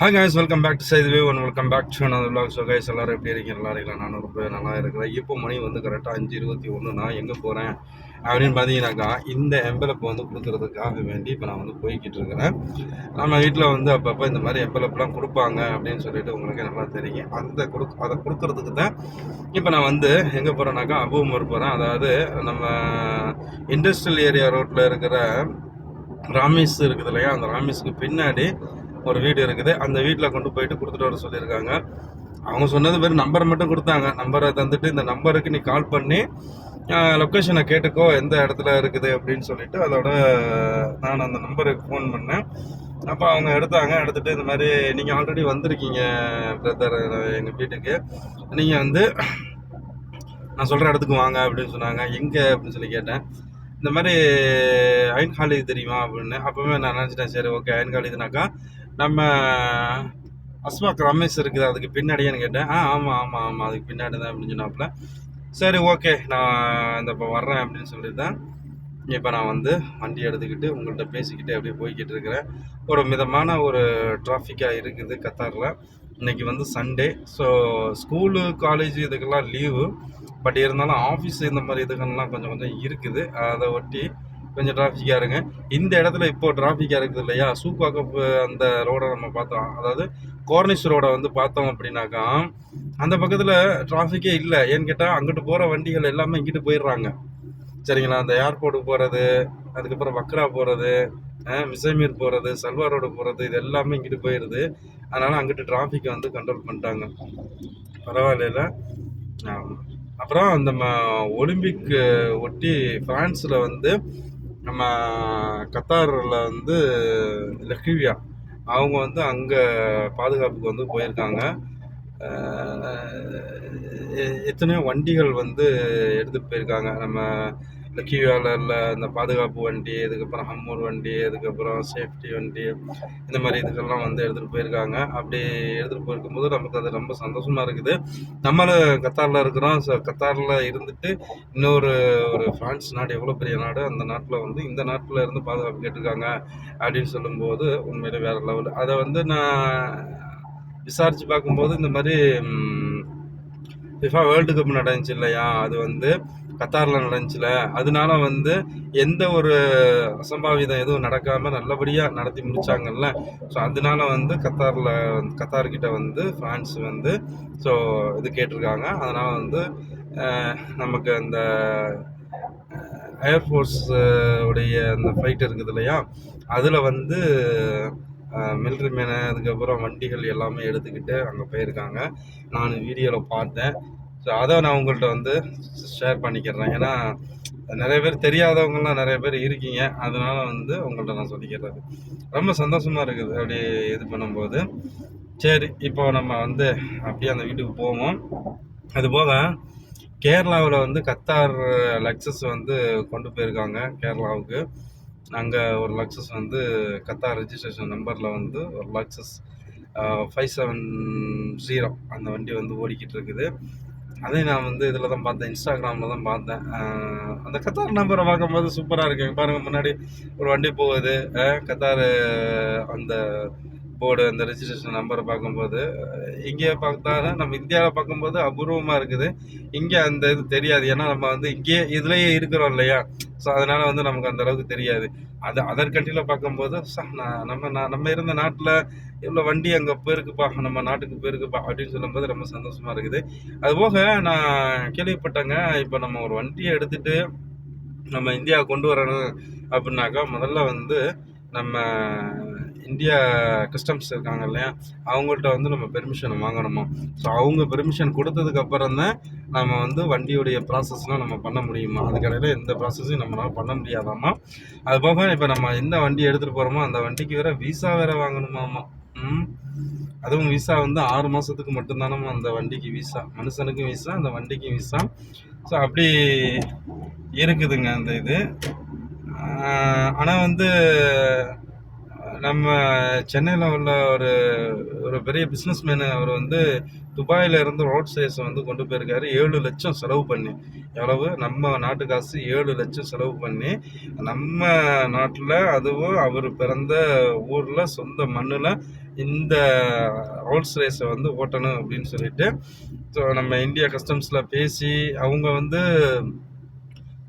Hi guys welcome back to சைதுவே one welcome back to another vlog. So guys எல்லாரும் எப்படி இருக்கீங்க? நல்லா இருக்கலாம் நானும் ரொம்ப நல்லா இருக்கிறேன். இப்போ மணி வந்து கரெக்டாக அஞ்சு இருபத்தி ஒன்று நான் எங்கே போகிறேன் அப்படின்னு பார்த்தீங்கன்னாக்கா இந்த எம்பலப்பை வந்து கொடுக்குறதுக்காக வேண்டி இப்போ நான் வந்து போய்கிட்டு இருக்கிறேன். நம்ம வீட்டில் வந்து அப்பப்போ இந்த மாதிரி எம்பலப்லாம் கொடுப்பாங்க அப்படின்னு சொல்லிட்டு உங்களுக்கு நல்லா தெரியும். அந்த கொடு அதை கொடுக்குறதுக்கு தான் இப்போ நான் வந்து எங்கே போகிறேன்னாக்கா அபூமர் போகிறேன் அதாவது நம்ம இண்டஸ்ட்ரியல் ஏரியா ரோட்டில் இருக்கிற ராமேஸ் இருக்குது இல்லையா? அந்த ராமேஸுக்கு பின்னாடி ஒரு வீடு இருக்குது. அந்த வீட்டில் கொண்டு போயிட்டு கொடுத்துட்டு வர சொல்லியிருக்காங்க. அவங்க சொன்னது வெறும் நம்பர் மட்டும் கொடுத்தாங்க. நம்பரை தந்துட்டு இந்த நம்பருக்கு நீ கால் பண்ணி லொக்கேஷனை கேட்டுக்கோ எந்த இடத்துல இருக்குது அப்படின்னு சொல்லிட்டு அதோட நான் அந்த நம்பருக்கு ஃபோன் பண்ணேன். அப்போ அவங்க எடுத்தாங்க. எடுத்துட்டு இந்த மாதிரி நீங்கள் ஆல்ரெடி வந்திருக்கீங்க பிரதர் எங்கள் வீட்டுக்கு. நீங்கள் வந்து நான் சொல்கிற இடத்துக்கு வாங்க அப்படின்னு சொன்னாங்க. எங்கே அப்படின்னு சொல்லி கேட்டேன். இந்த மாதிரி அயன் காலேஜ் தெரியுமா அப்படின்னு. அப்போவே நான் நினச்சிட்டேன். சரி ஓகே அயன் காலேஜ்னாக்கா நம்ம அஸ்மாக் ரமேஷ் இருக்குது அதுக்கு பின்னாடியான்னு கேட்டேன். ஆ ஆமாம் ஆமாம் ஆமாம் அதுக்கு பின்னாடி தான் அப்படின்னு சொன்னாப்புல. சரி ஓகே நான் இந்த இப்போ வர்றேன் அப்படின்னு சொல்லிட்டு தான் இப்போ நான் வந்து வண்டி எடுத்துக்கிட்டு உங்கள்கிட்ட பேசிக்கிட்டு அப்படியே போய்கிட்டு இருக்கிறேன். ஒரு மிதமான ஒரு டிராஃபிக்காக இருக்குது கத்தாரில். இன்னைக்கு வந்து சண்டே ஸோ ஸ்கூலு காலேஜ் இதுக்கெல்லாம் லீவு பட் இருந்தாலும் ஆஃபீஸ் இந்த மாதிரி இதுகள்லாம் கொஞ்சம் கொஞ்சம் இருக்குது. அதை ஒட்டி கொஞ்சம் டிராஃபிக்காக இருங்க. இந்த இடத்துல இப்போ டிராஃபிக்காக இருக்குது இல்லையா? சூப்பாக்கப்பு அந்த ரோடை நம்ம பார்த்தோம். அதாவது கோர்னிஸ் ரோடை வந்து பார்த்தோம் அப்படின்னாக்கா அந்த பக்கத்தில் டிராஃபிக்கே இல்லை. ஏன்னு கேட்டால் அங்கிட்டு போகிற வண்டிகள் எல்லாமே இங்கிட்டு போயிடுறாங்க. சரிங்களா? அந்த ஏர்போர்ட்டுக்கு போகிறது அதுக்கப்புறம் வக்ரா போகிறது மிசைமீர் போகிறது சல்வார் ரோடு போகிறது இது எல்லாமே இங்கிட்டு போயிடுது அதனால் அங்கிட்டு டிராஃபிக்கை வந்து கண்ட்ரோல் பண்ணிட்டாங்க. பரவாயில்ல ஆமாம் அப்புறம் அந்த ம- ஒலிம்பிக் ஒட்டி ஃப்ரான்ஸில் வந்து நம்ம கத்தாரில் வந்து லக்வியா அவங்க வந்து அங்கே பாதுகாப்புக்கு வந்து போயிருக்காங்க. எத்தனையோ வண்டிகள் வந்து எடுத்துகிட்டு போயிருக்காங்க. நம்ம லக்கிவியாவில் இந்த பாதுகாப்பு வண்டி இதுக்கப்புறம் ஹம்மூர் வண்டி அதுக்கப்புறம் சேஃப்டி வண்டி இந்த மாதிரி இதுக்கெல்லாம் வந்து எடுத்துகிட்டு போயிருக்காங்க. அப்படி எடுத்துகிட்டு போயிருக்கும்போது நமக்கு அது ரொம்ப சந்தோஷமாக இருக்குது. நம்மளும் கத்தாரில் இருக்கிறோம். ஸோ கத்தாரில் இருந்துட்டு இன்னொரு ஒரு ஃப்ரான்ஸ் நாடு எவ்வளோ பெரிய நாடு அந்த நாட்டில் வந்து இந்த நாட்டில் இருந்து பாதுகாப்பு கேட்டிருக்காங்க அப்படின்னு சொல்லும்போது உண்மையிலே வேறு லெவல். அதை வந்து நான் விசாரித்து பார்க்கும்போது இந்த மாதிரி ஃபிஃபா வேர்ல்டு கப் நடந்துச்சு இல்லையா? அது வந்து கத்தாரில் நடந்துச்சுல அதனால வந்து எந்த ஒரு அசம்பாவிதம் எதுவும் நடக்காமல் நல்லபடியாக நடத்தி முடிச்சாங்கல்ல. ஸோ அதனால வந்து கத்தாரில் கத்தார்கிட்ட வந்து ஃப்ரான்ஸ் வந்து ஸோ இது கேட்டிருக்காங்க. அதனால் வந்து நமக்கு அந்த ஏர்ஃபோர்ஸ் உடைய அந்த ஃப்ளைட் இருக்குது இல்லையா? அதில் வந்து மிலிட்ரி மேனு அதுக்கப்புறம் வண்டிகள் எல்லாமே எடுத்துக்கிட்டு அங்கே போயிருக்காங்க. நான் வீடியோவில் பார்த்தேன். ஸோ அதை நான் உங்கள்கிட்ட வந்து ஷேர் பண்ணிக்கிறேன். ஏன்னா நிறைய பேர் தெரியாதவங்கலாம் நிறைய பேர் இருக்கீங்க. அதனால வந்து உங்கள்கிட்ட நான் சொல்லிக்கிறது. ரொம்ப சந்தோஷமாக இருக்குது அப்படி இது பண்ணும்போது. சரி இப்போ நம்ம வந்து அப்படியே அந்த வீட்டுக்கு போவோம். அது போக கேரளாவில் வந்து கத்தார் லக்ஸஸ் வந்து கொண்டு போயிருக்காங்க கேரளாவுக்கு. அங்கே ஒரு லக்ஸஸ் வந்து கத்தார் ரெஜிஸ்ட்ரேஷன் நம்பரில் வந்து ஒரு லக்ஸஸ் ஃபைவ் செவன் ஜீரோ அந்த வண்டி வந்து ஓடிக்கிட்டு இருக்குது. அதையும் நான் வந்து இதில் தான் பார்த்தேன் இன்ஸ்டாகிராமில் தான் பார்த்தேன் அந்த கத்தார் நம்பரை பார்க்கும்போது சூப்பராக இருக்கு. பாருங்கள் முன்னாடி ஒரு வண்டி போகுது. கத்தார் அந்த போர்டு அந்த ரெஜிஸ்ட்ரேஷன் நம்பரை பார்க்கும்போது இங்கே பார்த்தாலும் நம்ம இந்தியாவில் பார்க்கும்போது அபூர்வமாக இருக்குது. இங்கே அந்த இது தெரியாது. ஏன்னா நம்ம வந்து இங்கேயே இதுலேயே இருக்கிறோம் இல்லையா? ஸோ அதனால வந்து நமக்கு அந்த அளவுக்கு தெரியாது. அது அதர் கண்ட்ரியில் பார்க்கும்போது ச, நான் நம்ம நான் நம்ம இருந்த நாட்டில் இவ்வளோ வண்டி அங்கே போயிருக்குப்பா நம்ம நாட்டுக்கு போயிருக்குப்பா அப்படின்னு சொல்லும்போது ரொம்ப சந்தோஷமா இருக்குது. அதுபோக நான் கேள்விப்பட்டேங்க இப்போ நம்ம ஒரு வண்டியை எடுத்துட்டு நம்ம இந்தியா கொண்டு வரணும் அப்படின்னாக்கா முதல்ல வந்து நம்ம இந்தியா கஸ்டம்ஸ் இருக்காங்க இல்லையா அவங்கள்ட்ட வந்து நம்ம பெர்மிஷன் வாங்கணுமா? ஸோ அவங்க பெர்மிஷன் கொடுத்ததுக்கு அப்புறம் தான் நம்ம வந்து வண்டியுடைய ப்ராசஸ்லாம் நம்ம பண்ண முடியுமா? அதுக்கடையில் எந்த ப்ராசஸையும் நம்மளால் பண்ண முடியாதாமா அது போக இப்போ நம்ம எந்த வண்டி எடுத்துகிட்டு போகிறோமோ அந்த வண்டிக்கு வேற விசா வேற வாங்கணுமாமா ம்? அதுவும் விசா வந்து ஆறு மாதத்துக்கு மட்டும்தானம்மா அந்த வண்டிக்கு விசா மனுஷனுக்கும் விசா அந்த வண்டிக்கும் விசா ஸோ அப்படி இருக்குதுங்க அந்த இது. ஆனால் வந்து நம்ம சென்னையில் உள்ள ஒரு ஒரு பெரிய பிஸ்னஸ் மேனு அவர் வந்து துபாயில் இருந்து ரோட் சைஸை வந்து கொண்டு போயிருக்காரு. ஏழு லட்சம் செலவு பண்ணி. எவ்வளவு? நம்ம நாட்டு காசு ஏழு லட்சம் செலவு பண்ணி நம்ம நாட்டில் அதுவும் அவர் பிறந்த ஊரில் சொந்த மண்ணில் இந்த ரோல்ஸ் ரேஸை வந்து ஓட்டணும் அப்படின்னு சொல்லிட்டு ஸோ நம்ம இந்தியா கஸ்டம்ஸில் பேசி அவங்க வந்து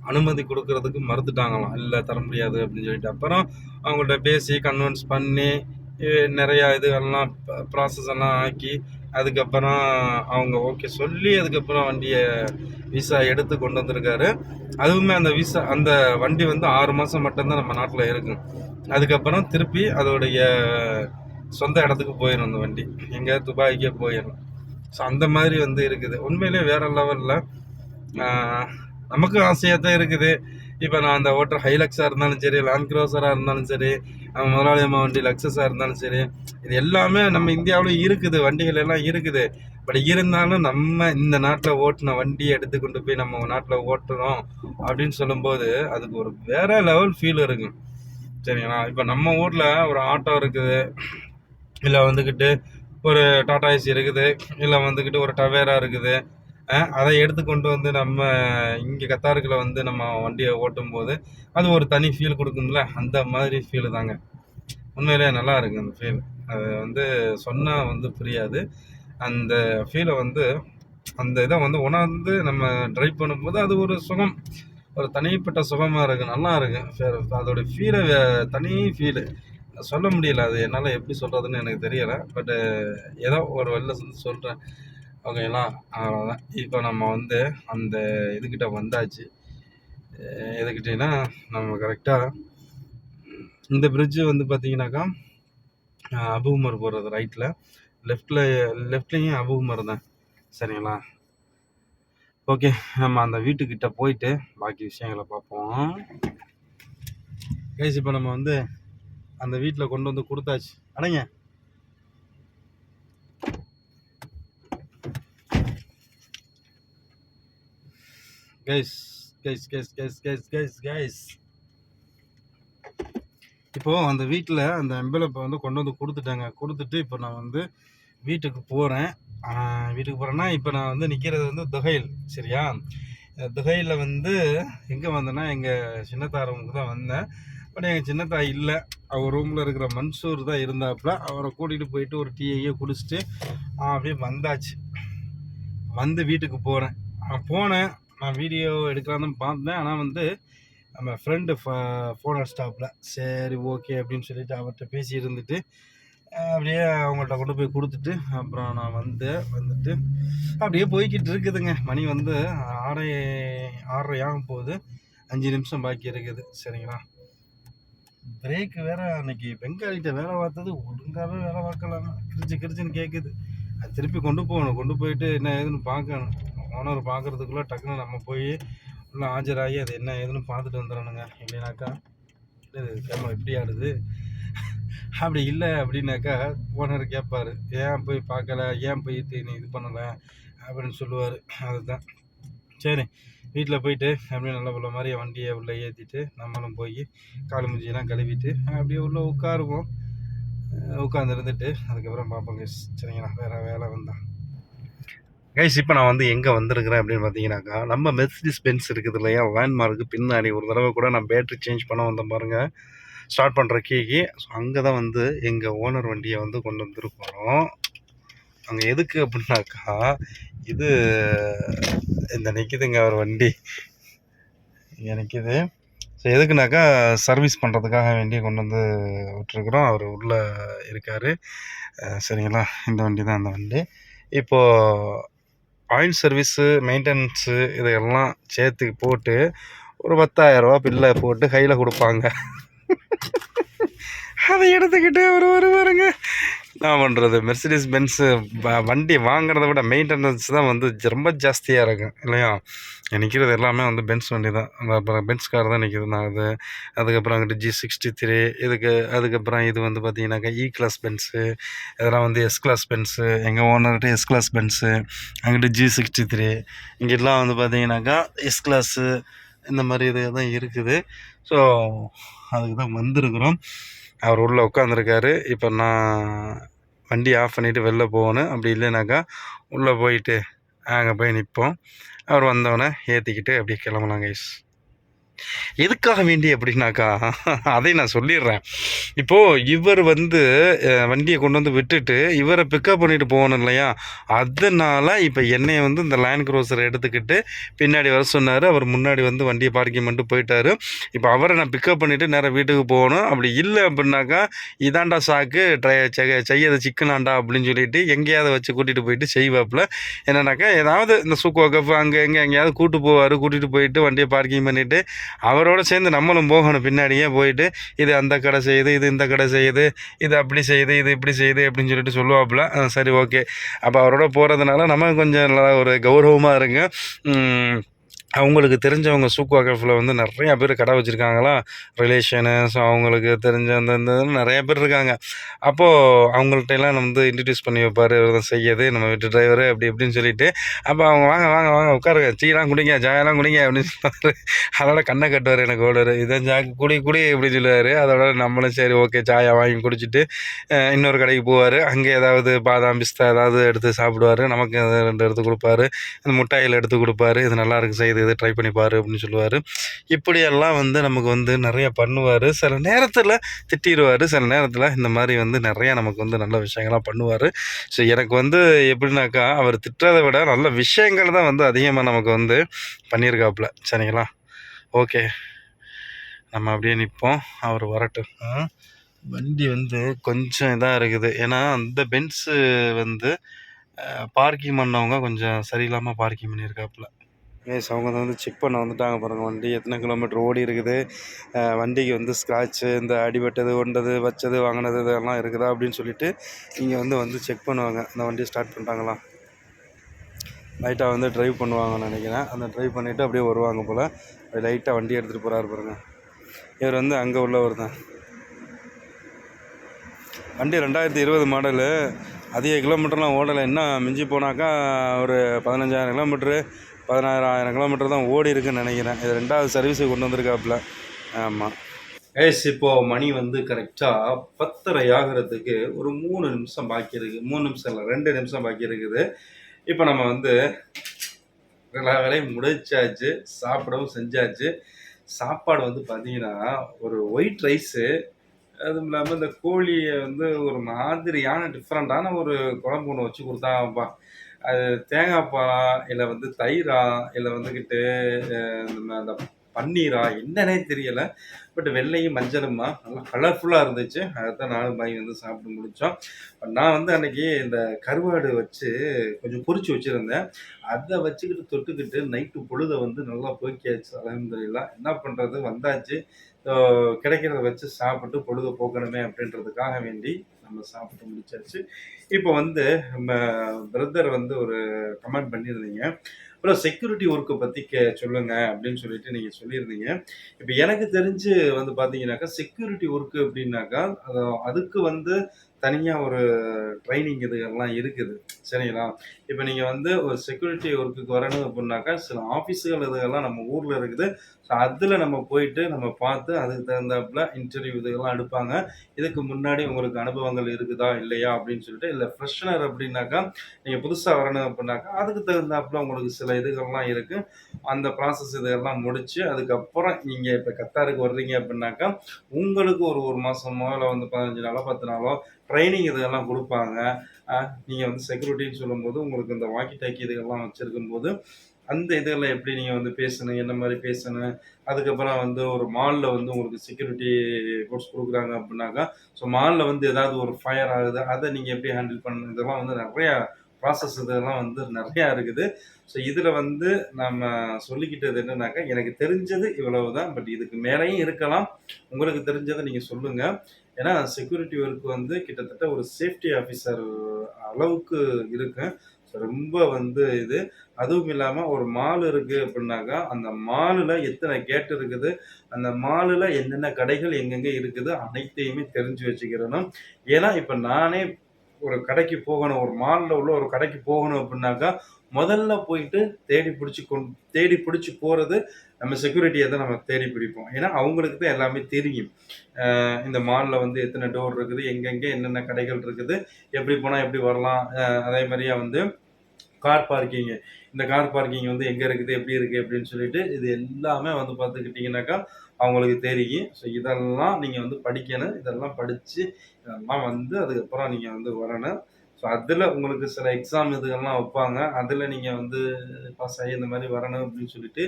அனுமதி கொடுக்கறதுக்கு மறுத்துட்டாங்களாம். இல்லை தர முடியாது அப்படின்னு சொல்லிட்டு. அப்புறம் அவங்கள்ட்ட பேசி கன்வின்ஸ் பண்ணி நிறையா இதுகள்லாம் ப்ராசஸ் எல்லாம் ஆக்கி அதுக்கப்புறம் அவங்க ஓகே சொல்லி அதுக்கப்புறம் வண்டியை விசா எடுத்து கொண்டு வந்திருக்காரு. அதுவுமே அந்த விசா அந்த வண்டி வந்து ஆறு மாதம் மட்டும்தான் நம்ம நாட்டில் இருக்கும். அதுக்கப்புறம் திருப்பி அதோடைய சொந்த இடத்துக்கு போயிடும் அந்த வண்டி. எங்கே? துபாய்க்கே போயிடும் ஸோ அந்த மாதிரி வந்து இருக்குது. உண்மையிலே வேறு லெவலில் நமக்கும் ஆசையாக தான் இருக்குது. இப்போ நான் அந்த ஓட்டர் ஹைலக்ஸாக இருந்தாலும் சரி லேண்ட் க்ரோசராக இருந்தாலும் சரி முதலாளி அம்மா வண்டி லக்ஸஸாக இருந்தாலும் சரி இது எல்லாமே நம்ம இந்தியாவிலும் இருக்குது வண்டிகள் எல்லாம் இருக்குது. பட் இருந்தாலும் நம்ம இந்த நாட்டில் ஓட்டின வண்டியை எடுத்து கொண்டு போய் நம்ம நாட்டில் ஓட்டுறோம் அப்படின்னு சொல்லும்போது அதுக்கு ஒரு வேற லெவல் ஃபீல் இருக்கும் சரிங்களா? இப்போ நம்ம ஊரில் ஒரு ஆட்டோ இருக்குது. இல்லை வந்துக்கிட்டு ஒரு டாடா ஏசி இருக்குது. இல்லை வந்துக்கிட்டு ஒரு டவேரா இருக்குது. அதை எடுத்து கொண்டு வந்து நம்ம இங்கே கத்தாருக்கில் வந்து நம்ம வண்டியை ஓட்டும் போது அது ஒரு தனி ஃபீல் கொடுக்கும்ல? அந்த மாதிரி ஃபீல் தாங்க. உண்மையிலேயே நல்லா இருக்கு அந்த ஃபீல் அது வந்து சொன்னால் வந்து புரியாது. அந்த ஃபீலை வந்து அந்த இதை வந்து உணர்ந்து நம்ம ட்ரைவ் பண்ணும்போது அது ஒரு சுகம். ஒரு தனிப்பட்ட சுகமாக இருக்கு நல்லா இருக்கு. ஃபே- ஃபீலை தனி ஃபீலு சொல்ல முடியல அது என்னால் எப்படி சொல்கிறதுன்னு எனக்கு தெரியலை. பட்டு ஏதோ ஒரு வெளில சொல்கிறேன் ஓகேங்களா? அவ்வளோதான் இப்போ நம்ம வந்து அந்த இதுக்கிட்ட வந்தாச்சு. எதுக்கிட்டேன்னா நம்ம கரெக்டாக இந்த பிரிட்ஜு வந்து பார்த்தீங்கன்னாக்கா அபூமர் போகிறது ரைட்டில் லெஃப்டில் லெஃப்ட்லேயும் அபூமர் தான். சரிங்களா? ஓகே நம்ம அந்த வீட்டுக்கிட்ட போயிட்டு பாக்கி விஷயங்களை பார்ப்போம் கைஸ் இப்போ நம்ம வந்து அந்த வீட்டில் கொண்டு வந்து கொடுத்தாச்சு. அடைங்க! Guys guys guys guys guys guys guys இப்போது அந்த வீட்டில் அந்த எம்பலப்பை வந்து கொண்டு வந்து கொடுத்துட்டாங்க. கொடுத்துட்டு இப்போ நான் வந்து வீட்டுக்கு போகிறேன் வீட்டுக்கு போகிறேன்னா இப்போ நான் வந்து நிற்கிறது வந்து துகையில் சரியா? துகையில் வந்து எங்கே வந்தேன்னா எங்கள் சின்னத்தா ரூமுக்கு தான் வந்தேன். பட் எங்கள் சின்னத்தா இல்லை. அவர் ரூமில் இருக்கிற மன்சூர் தான் இருந்தாப்புல. அவரை கூட்டிகிட்டு போயிட்டு ஒரு டீயையே குடிச்சிட்டு அப்படியே வந்தாச்சு. வந்து வீட்டுக்கு போகிறேன் போனேன். நான் வீடியோ எடுக்கலான்னு பார்த்தேன். ஆனால் வந்து நம்ம ஃப்ரெண்டு ஃபோன் ஸ்டாப்பில் சரி ஓகே அப்படின்னு சொல்லிட்டு அவர்கிட்ட பேசி இருந்துட்டு அப்படியே அவங்கள்ட்ட கொண்டு போய் கொடுத்துட்டு அப்புறம் நான் வந்து வந்துட்டு அப்படியே போய்கிட்டு இருக்குதுங்க. மணி வந்து ஆறரை ஆறரை ஆகும் போகுது அஞ்சு நிமிஷம் பாக்கி இருக்குது. சரிங்களா? பிரேக் வேற அன்னைக்கு பெங்காலிகிட்ட வேலை பார்த்தது ஒழுங்காகவே வேலை பார்க்கலாம் கிரிச்சு கிரிச்சுன்னு கேட்குது அது திருப்பி கொண்டு போகணும். கொண்டு போயிட்டு என்ன ஏதுன்னு பார்க்கணும். ஓனர் பார்க்குறதுக்குள்ளே டக்குன்னு நம்ம போய் உள்ளே ஆஜராகி அது என்ன ஏதுன்னு பார்த்துட்டு வந்துடணுங்க. இல்லைனாக்கா இது கேமரா எப்படி ஆடுது. அப்படி இல்லை அப்படின்னாக்கா ஓனர் கேட்பார் ஏன் போய் பார்க்கல? ஏன் போயிட்டு நீ இது பண்ணலை? அப்படின்னு சொல்லுவார். அதுதான். சரி வீட்டில் போயிட்டு அப்படியே நல்ல பிள்ளை மாதிரி வண்டியை உள்ளே ஏற்றிட்டு நம்மளும் போய் கால் மூஞ்சியெல்லாம் கழுவிட்டு அப்படியே உள்ளே உட்காருவோம். உட்காந்துருந்துட்டு அதுக்கப்புறம் பார்ப்போங்க சரிங்களா? வேறு வேலை வந்தான் கைஸ் இப்போ நான் வந்து எங்கே வந்திருக்கிறேன் அப்படின்னு பார்த்தீங்கன்னாக்கா நம்ம மெர்சிடிஸ் பென்ஸ் இருக்குது இல்லையா? வேன்மார்க்கு பின்னாடி ஒரு தடவை கூட நான் பேட்டரி சேஞ்ச் பண்ண வந்தேன் பாருங்கள் ஸ்டார்ட் பண்ணுற கீக்கு. ஸோ அங்கே தான் வந்து எங்கள் ஓனர் வண்டியை வந்து கொண்டு வந்திருக்கோம். அங்கே எதுக்கு அப்படின்னாக்கா இது இந்த நிற்கிதுங்க அவர் வண்டி. இங்கே நிற்கிது ஸோ எதுக்குனாக்கா சர்வீஸ் பண்ணுறதுக்காக வேண்டிய கொண்டு வந்து விட்டுருக்குறோம். அவர் உள்ளே இருக்கார். சரிங்களா? இந்த வண்டி தான் அந்த வண்டி. இப்போது ஆயில் சர்வீஸு மெயின்டெனன்ஸு இதையெல்லாம் சேர்த்து போட்டு ஒரு பத்தாயிரரூபா பில்லை போட்டு கையில் கொடுப்பாங்க. அதை எடுத்துக்கிட்டு அவர் வருவாருங்க நான் பண்ணுறது மெர்சிடிஸ் பென்ஸு வண்டி வாங்குறத விட மெயின்டெனன்ஸ் தான் வந்து ரொம்ப ஜாஸ்தியாக இருக்கும் இல்லையா? நிற்கிறது எல்லாமே வந்து பென்ஸ் வண்டி தான். அப்புறம் பென்ஸ் கார் தான் நிற்கிது நான் அது அதுக்கப்புறம் அங்கிட்டு ஜி சிக்ஸ்டி த்ரீ இதுக்கு அதுக்கப்புறம் இது வந்து பார்த்திங்கனாக்கா இ கிளாஸ் பென்ஸு இதெல்லாம் வந்து எஸ் கிளாஸ் பென்ஸு எங்கள் ஓனர்கிட்ட எஸ் கிளாஸ் பென்ஸு அங்கிட்டு ஜி சிக்ஸ்டி த்ரீ இங்கிட்டலாம் வந்து பார்த்திங்கனாக்கா எஸ் கிளாஸு இந்த மாதிரி இது தான் இருக்குது. ஸோ அதுக்கு தான் வந்திருக்கிறோம். அவர் உள்ளே உட்காந்துருக்காரு இப்போ நான் வண்டி ஆஃப் பண்ணிவிட்டு வெளில போகணும். அப்படி இல்லைனாக்கா உள்ளே போயிட்டு அங்கே போய் நிற்போம் அவர் வந்தவொடனே ஏற்றிக்கிட்டு அப்படியே கிளம்பலாம் கைஸ் எதுக்காக வேண்டி அப்படின்னாக்கா அதை நான் சொல்லிடுறேன். இப்போது இவர் வந்து வண்டியை கொண்டு வந்து விட்டுட்டு இவரை பிக்கப் பண்ணிட்டு போகணும் இல்லையா? அதனால் இப்போ என்னை வந்து இந்த லேண்ட் க்ரோசரை எடுத்துக்கிட்டு பின்னாடி வர சொன்னார். அவர் முன்னாடி வந்து வண்டியை பார்க்கிங் பண்ணிட்டு போயிட்டாரு. இப்போ அவரை நான் பிக்கப் பண்ணிவிட்டு நேராக வீட்டுக்கு போகணும். அப்படி இல்லை அப்படின்னாக்கா இதாண்டா சாக்கு ட்ரை செய்யதை சிக்கனாண்டா அப்படின்னு சொல்லிட்டு எங்கேயாவது வச்சு கூட்டிகிட்டு போயிட்டு செய்வாப்புல. என்னன்னாக்கா ஏதாவது இந்த சூக்கோ கஃப் அங்கே எங்கே எங்கேயாவது கூட்டு போவார். கூட்டிகிட்டு போயிட்டு வண்டியை பார்க்கிங் பண்ணிவிட்டு அவரோட சேர்ந்து நம்மளும் போகணும். பின்னாடியே போயிட்டு இது அந்த கடை செய்யுது இது இந்த கடை செய்யுது இது அப்படி செய்யுது இது இப்படி செய்யுது அப்படின்னு சொல்லிட்டு சொல்லுவாப்புல. சரி ஓகே. அப்போ அவரோட போகிறதுனால நம்ம கொஞ்சம் நல்லா ஒரு கௌரவமாக இருங்க. அவங்களுக்கு தெரிஞ்சவங்க சூக்குவா கல்ஃபில் வந்து நிறையா பேர் கடை வச்சுருக்காங்களா? ரிலேஷனு ஸோ அவங்களுக்கு தெரிஞ்ச அந்த இந்த பேர் இருக்காங்க. அப்போது அவங்கள்ட்ட எல்லாம் நம்ம வந்து இன்ட்ரடியூஸ் பண்ணி வைப்பார் இவர் தான் செய்யது நம்ம வீட்டு டிரைவரு அப்படி இப்படின்னு சொல்லிட்டு. அப்போ அவங்க வாங்க வாங்க வாங்க உட்காருங்க. டீலாம் குடிங்க ஜாயெல்லாம் குடிங்க அப்படின்னு சொல்லுவார். அதோட கண்ணை கட்டுவார் எனக்கு ஓடுவார். இதான் ஜா குடி குடி அப்படின்னு சொல்லுவார். அதோட நம்மளும் சரி ஓகே சாயா வாங்கி குடிச்சிட்டு இன்னொரு கடைக்கு போவார். அங்கே ஏதாவது பாதாம் பிஸ்தா ஏதாவது எடுத்து சாப்பிடுவார். நமக்கு ரெண்டு எடுத்து கொடுப்பாரு. அந்த முட்டாயில் எடுத்து கொடுப்பாரு. இது நல்லாயிருக்கு செய்யுது செய்து ட்ரை பண்ணி பாரு அப்படின்னு சொல்லுவார். இப்படியெல்லாம் வந்து நமக்கு வந்து நிறைய பண்ணுவார். சில நேரத்தில் திட்டிடுவார். சில நேரத்தில் இந்த மாதிரி வந்து நிறையா நமக்கு வந்து நல்ல விஷயங்கள்லாம் பண்ணுவார். ஸோ எனக்கு வந்து எப்படின்னாக்கா அவர் திட்டுறதை விட நல்ல விஷயங்கள் தான் வந்து அதிகமாக நமக்கு வந்து பண்ணியிருக்காப்புல சரிங்களா? ஓகே நம்ம அப்படியே நிற்போம் அவர் வரட்டும். வண்டி வந்து கொஞ்சம் இதாக இருக்குது. ஏன்னா அந்த பென்ஸு வந்து பார்க்கிங் பண்ணவங்க கொஞ்சம் சரியில்லாமல் பார்க்கிங் பண்ணியிருக்காப்புல ஏஸ் அவங்க வந்து செக் பண்ண வந்துட்டாங்க பாருங்கள் வண்டி எத்தனை கிலோமீட்டர் ஓடி இருக்குது. வண்டிக்கு வந்து ஸ்க்ராட்சு இந்த அடிபட்டது ஒண்டது வச்சது வாங்கினது இதெல்லாம் இருக்குதா அப்படின்னு சொல்லிட்டு இங்கே வந்து வந்து செக் பண்ணுவாங்க. அந்த வண்டி ஸ்டார்ட் பண்ணிட்டாங்களா? லைட்டாக வந்து ட்ரைவ் பண்ணுவாங்கன்னு நினைக்கிறேன். அந்த ட்ரைவ் பண்ணிவிட்டு அப்படியே வருவாங்க போல். லைட்டாக வண்டி எடுத்துகிட்டு போகிறாரு பாருங்கள் இவர் வந்து அங்கே உள்ளவர் தான். வண்டி ரெண்டாயிரத்தி இருபது மாடலு அதிக கிலோமீட்டர்லாம் ஓடலை. என்ன மிஞ்சி போனாக்கா ஒரு பதினஞ்சாயிரம் கிலோமீட்ரு பதினாயிரம் ஆயிரம் கிலோமீட்டர் தான் ஓடி இருக்குன்னு நினைக்கிறேன். இது ரெண்டாவது சர்வீஸுக்கு கொண்டு வந்திருக்காப்புல. ஆமாம் ஏஸ் இப்போ மணி வந்து கரெக்டாக பத்தரை ஆகிறதுக்கு ஒரு மூணு நிமிஷம் பாக்கி இருக்குது மூணு நிமிஷம் இல்லை ரெண்டு நிமிஷம் பாக்கி இருக்குது. இப்போ நம்ம வந்து எல்லா வேலையும் முடிச்சாச்சு சாப்பிடவும் செஞ்சாச்சு. சாப்பாடு வந்து பார்த்தீங்கன்னா ஒரு ஒயிட் ரைஸு அதுவும் இல்லாமல் இந்த கோழியை வந்து ஒரு மாதிரியான டிஃப்ரெண்ட்டான ஒரு குழம்பு ஒன்று வச்சு கொடுத்தாப்பா அது தேங்காய் பாலா இல்லை வந்து தயிரா இல்லை வந்துக்கிட்டு நம்ம அந்த பன்னீரா என்னன்னே தெரியல. பட் வெள்ளையும் மஞ்சளுமா நல்லா கலர்ஃபுல்லாக இருந்துச்சு. அதைத்தான் நானும் பாய் வந்து சாப்பிட்டு முடித்தோம் நான் வந்து அன்னைக்கு இந்த கருவாடு வச்சு கொஞ்சம் பொறிச்சு வச்சுருந்தேன். அதை வச்சுக்கிட்டு தொட்டுக்கிட்டு நைட்டு பொழுதை வந்து நல்லா போக்கியாச்சு. அலமதுல்லா என்ன பண்ணுறது வந்தாச்சு. கிடைக்கிறத வச்சு சாப்பிட்டு பொழுது போக்கணுமே அப்படின்றதுக்காக வேண்டி நம்ம சாப்பிட்டு முடிச்சாச்சு. இப்போ வந்து நம்ம பிரதர் வந்து ஒரு கமெண்ட் பண்ணியிருந்தீங்க. அப்புறம் செக்யூரிட்டி ஒர்க்கை பற்றி கே சொல்லுங்க அப்படின்னு சொல்லிட்டு நீங்கள் சொல்லியிருந்தீங்க. இப்போ எனக்கு தெரிஞ்சு வந்து பார்த்தீங்கன்னாக்கா செக்யூரிட்டி ஒர்க்கு அப்படின்னாக்கா அதுக்கு வந்து தனியாக ஒரு ட்ரைனிங் இதுகள்லாம் இருக்குது. சரிங்களா? இப்போ நீங்கள் வந்து ஒரு செக்யூரிட்டி ஒர்க்குக்கு வரணும் அப்படின்னாக்கா சில ஆஃபீஸுகள் இதுகள்லாம் நம்ம ஊரில் இருக்குது. ஸோ அதில் நம்ம போயிட்டு நம்ம பார்த்து அதுக்கு தகுந்தாப்புல இன்டர்வியூ இதுகள்லாம் எடுப்பாங்க. இதுக்கு முன்னாடி உங்களுக்கு அனுபவங்கள் இருக்குதா இல்லையா அப்படின்னு சொல்லிட்டு இல்லை ஃப்ரெஷ்னர் அப்படின்னாக்கா நீங்கள் புதுசாக வரணும் அப்படின்னாக்கா அதுக்கு தகுந்தாப்புல உங்களுக்கு சில இதுகள்லாம் இருக்குது அந்த ப்ராசஸ் இதெல்லாம் முடித்து அதுக்கப்புறம் நீங்கள் இப்போ கத்தாருக்கு வர்றீங்க அப்படின்னாக்கா உங்களுக்கு ஒரு ஒரு மாதமோ இல்லை வந்து பதினஞ்சு நாளோ பத்து நாளோ ட்ரைனிங் இதெல்லாம் கொடுப்பாங்க. நீங்கள் வந்து செக்யூரிட்டின்னு சொல்லும்போது உங்களுக்கு இந்த வாக்கி டாக்கி இதுகள்லாம் வச்சுருக்கும் போது அந்த இதெல்லாம் எப்படி நீங்கள் வந்து பேசணும் என்ன மாதிரி பேசணும்? அதுக்கப்புறம் வந்து ஒரு மாலில் வந்து உங்களுக்கு செக்யூரிட்டி கோர்ஸ் கொடுக்குறாங்க அப்படின்னாக்கா ஸோ மாலில் வந்து ஏதாவது ஒரு ஃபயர் ஆகுது அதை நீங்கள் எப்படி ஹேண்டில் பண்ணணும்? இதெல்லாம் வந்து நிறையா ப்ராசஸ் இதெல்லாம் வந்து நிறையா இருக்குது. ஸோ இதில் வந்து நம்ம சொல்லிக்கிட்டது என்னன்னாக்கா எனக்கு தெரிஞ்சது இவ்வளவு தான் பட் இதுக்கு மேலேயும் இருக்கலாம். உங்களுக்கு தெரிஞ்சதை நீங்கள் சொல்லுங்கள் ஏன்னா செக்யூரிட்டி ஒர்க் வந்து கிட்டத்தட்ட ஒரு சேஃப்டி ஆஃபீஸர் அளவுக்கு இருக்கு. ரொம்ப வந்து இது. அதுவும் இல்லாமல் ஒரு மால் இருக்குது அப்படின்னாக்கா அந்த மாலில் எத்தனை கேட் இருக்குது அந்த மாலில் என்னென்ன கடைகள் எங்கெங்கே இருக்குது அனைத்தையுமே தெரிஞ்சு வச்சுக்கிறணும். ஏன்னா இப்போ நானே ஒரு கடைக்கு போகணும் ஒரு மாலில் உள்ள ஒரு கடைக்கு போகணும் அப்படின்னாக்கா முதல்ல போயிட்டு தேடி பிடிச்சி கொண் தேடி பிடிச்சி போகிறது நம்ம செக்யூரிட்டியை தான் நம்ம தேடி பிடிப்போம். ஏன்னா அவங்களுக்கு தான் எல்லாமே தெரியும். இந்த மாலில் வந்து எத்தனை டோர் இருக்குது எங்கெங்கே என்னென்ன கடைகள் இருக்குது எப்படி போனால் எப்படி வரலாம். அதே மாதிரியா வந்து கார் பார்க்கிங்கு இந்த கார் பார்க்கிங் வந்து எங்கே இருக்குது எப்படி இருக்குது அப்படின்னு சொல்லிட்டு இது எல்லாமே வந்து பார்த்துக்கிட்டிங்கனாக்கா அவங்களுக்கு தெரியும். ஸோ இதெல்லாம் நீங்கள் வந்து படிக்கணும். இதெல்லாம் படித்து இதெல்லாம் வந்து அதுக்கப்புறம் நீங்கள் வந்து வரணும். ஸோ அதில் உங்களுக்கு சில எக்ஸாம் இதுகள்லாம் வைப்பாங்க. அதில் நீங்கள் வந்து பாஸ் ஆகி இந்த மாதிரி வரணும் அப்படின்னு சொல்லிட்டு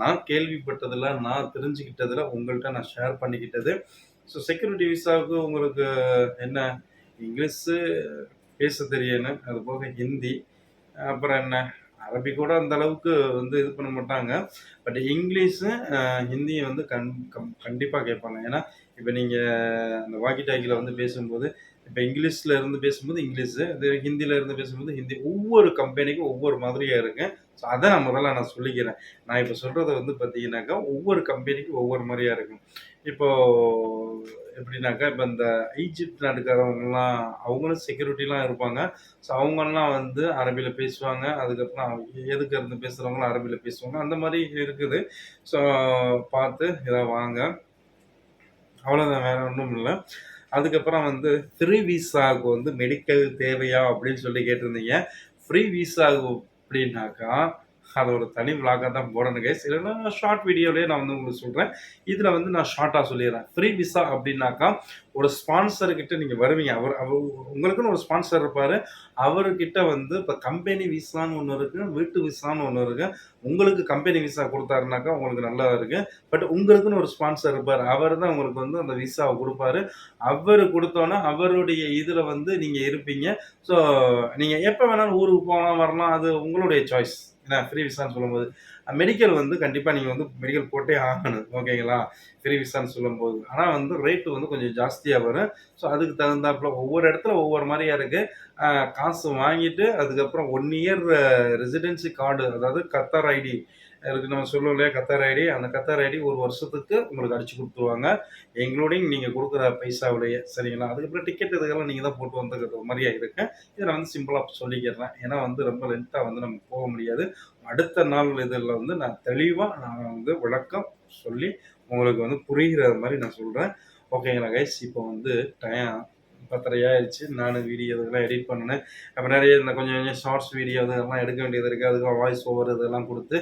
நான் கேள்விப்பட்டதில் நான் தெரிஞ்சுக்கிட்டதில் உங்கள்கிட்ட நான் ஷேர் பண்ணிக்கிட்டது. ஸோ செக்யூரிட்டி விசாவுக்கு உங்களுக்கு என்ன? இங்கிலீஷு பேச தெரியணும். அது போக ஹிந்தி அப்புறம் என்ன? அரபி கூட அந்த அளவுக்கு வந்து இது பண்ண மாட்டாங்க. பட் இங்கிலீஷு ஹிந்தியும் ஹிந்தியை வந்து கண் கம் கண்டிப்பாக கேட்பாங்க. ஏன்னா இப்போ நீங்கள் அந்த வாக்கி டாக்கியில் வந்து பேசும்போது இப்போ இங்கிலீஷில் இருந்து பேசும்போது இங்கிலீஷு இது ஹிந்தியில் இருந்து பேசும்போது ஹிந்தி ஒவ்வொரு கம்பெனிக்கும் ஒவ்வொரு மாதிரியாக இருக்கும் ஸோ அதை நான் முதல்ல நான் சொல்லிக்கிறேன். நான் இப்போ சொல்கிறத வந்து பார்த்தீங்கன்னாக்கா ஒவ்வொரு கம்பெனிக்கும் ஒவ்வொரு மாதிரியாக இருக்கும் இப்போ எப்படின்னாக்கா இப்போ இந்த ஈஜிப்ட் நாட்டுக்காரவங்கலாம் அவங்களும் செக்யூரிட்டிலாம் இருப்பாங்க. ஸோ அவங்கெல்லாம் வந்து அரபியில் பேசுவாங்க. அதுக்கப்புறம் எதுக்கு இருந்து பேசுகிறவங்களும் அரபியில் பேசுவாங்க. அந்த மாதிரி இருக்குது. ஸோ பார்த்து இதை வாங்க. அவ்வளோதான் வேற ஒன்றும் இல்லை. அதுக்கப்புறம் வந்து ஃப்ரீ விசாவுக்கு வந்து மெடிக்கல் தேவையா அப்படின்னு சொல்லி கேட்டிருந்தீங்க. ஃப்ரீ விசாவுக்கு அப்படின்னாக்கா அது ஒரு தனி விளாகாக தான் போடணும் கைஸ் இல்லைன்னா ஷார்ட் வீடியோலேயே நான் வந்து உங்களுக்கு சொல்கிறேன் இதில் வந்து நான் ஷார்ட்டாக சொல்லிடுறேன். ஃப்ரீ விசா அப்படின்னாக்கா ஒரு ஸ்பான்சர்கிட்ட நீங்கள் வருவீங்க. அவர் அவர் உங்களுக்குன்னு ஒரு ஸ்பான்சர் இருப்பார். அவர்கிட்ட வந்து இப்போ கம்பெனி விசான்னு ஒன்று இருக்குது வீட்டு விசான்னு ஒன்று இருக்குது உங்களுக்கு கம்பெனி விசா கொடுத்தாருனாக்கா உங்களுக்கு நல்லா இருக்குது பட் உங்களுக்குன்னு ஒரு ஸ்பான்சர் இருப்பார். அவர் தான் உங்களுக்கு வந்து அந்த விசாவை கொடுப்பாரு. அவர் கொடுத்தோன்னே அவருடைய இதில் வந்து நீங்கள் இருப்பீங்க. ஸோ நீங்கள் எப்போ வேணாலும் ஊருக்கு போகலாம் வரலாம். அது உங்களுடைய சாய்ஸ் ஏன்னா ஃப்ரீ விசான்னு சொல்லும்போது மெடிக்கல் வந்து கண்டிப்பாக நீங்கள் வந்து மெடிக்கல் போட்டே ஆகணும். ஓகேங்களா? ஃப்ரீ விசான்னு சொல்லும்போது. ஆனால் வந்து ரேட்டு வந்து கொஞ்சம் ஜாஸ்தியாக வரும். ஸோ அதுக்கு தகுந்தாப்புல ஒவ்வொரு இடத்துல ஒவ்வொரு மாதிரியாக இருக்குது காசு வாங்கிட்டு அதுக்கப்புறம் ஒன் இயர் ரெசிடென்சி கார்டு அதாவது கத்தார் ஐடி அதுக்கு நம்ம சொல்லுவோம் இல்லையா கத்தார் ஐடி. அந்த கத்தார் ஐடி ஒரு வருஷத்துக்கு உங்களுக்கு அடிச்சு கொடுத்துருவாங்க. எங்களோடையும் நீங்கள் கொடுக்குற பைசாவுடைய சரிங்களா? அதுக்கப்புறம் டிக்கெட் இதுக்கெல்லாம் நீங்கள் தான் போட்டு வந்துக்கிற மாதிரியா இருக்கு. இதை நான் வந்து சிம்பிளாக சொல்லிக்கிறேன். ஏன்னா வந்து ரொம்ப லென்த்தாக வந்து நம்ம போக முடியாது. அடுத்த நாள் இதில் வந்து நான் தெளிவாக நான் வந்து விளக்கம் சொல்லி உங்களுக்கு வந்து புரிகிற மாதிரி நான் சொல்கிறேன் ஓகேங்களா கைஸ் இப்போ வந்து டைம் பத்தரை ஆயிடுச்சு நானும் வீடியோ இதெல்லாம் எடிட் பண்ணினேன். அப்போ நிறைய இந்த கொஞ்சம் கொஞ்சம் ஷார்ட்ஸ் வீடியோ இதெல்லாம் எடுக்க வேண்டியது இருக்குது அதுக்கு வாய்ஸ் ஓவர் இதெல்லாம் கொடுத்து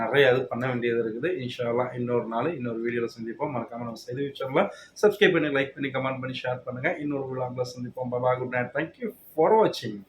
நிறைய இது பண்ண வேண்டியது இருக்குது. இன்ஷாலாம் இன்னொரு நாள் இன்னொரு வீடியோவில் சந்திப்போம். மறக்காமல் நம்ம செய்தி வச்சிடலாம் சப்ஸ்கிரைப் பண்ணி லைக் பண்ணி கமெண்ட் பண்ணி ஷேர் பண்ணுங்கள் இன்னொரு விழாவில் சந்திப்போம். Baba good night thank you for வாட்சிங்